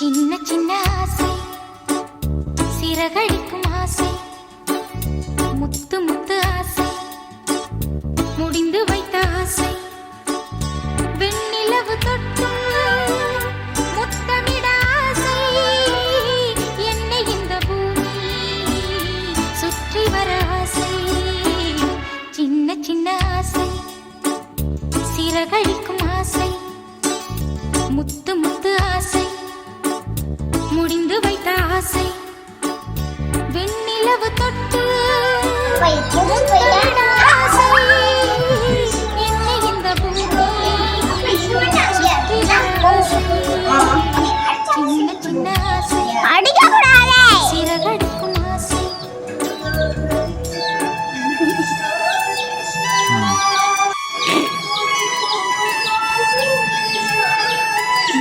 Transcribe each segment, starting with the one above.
சின்ன சின்ன ஆசை. சிறகடிக்கும் ஆசை. முத்து முத்து ஆசை. முடிந்து வைத்த ஆசை. துடிந்து வைத்த ஆசை. வெண்ணிலவு தொட்டு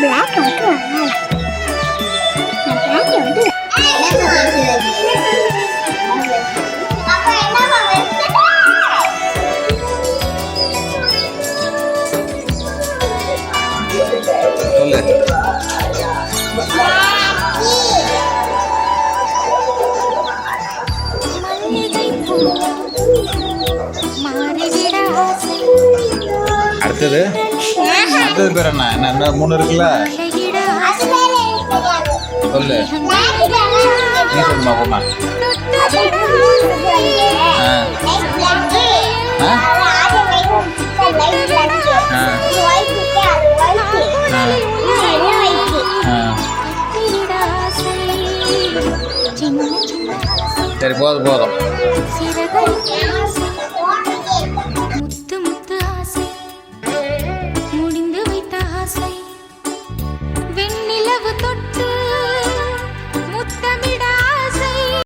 Black, I don't. அடுத்தது? அடுத்தது பேர் என்ன? என்ன மூணு இருக்குல்ல? சொல்லு. நீ சொல்லுமா போமா சரி போதும் போதும்.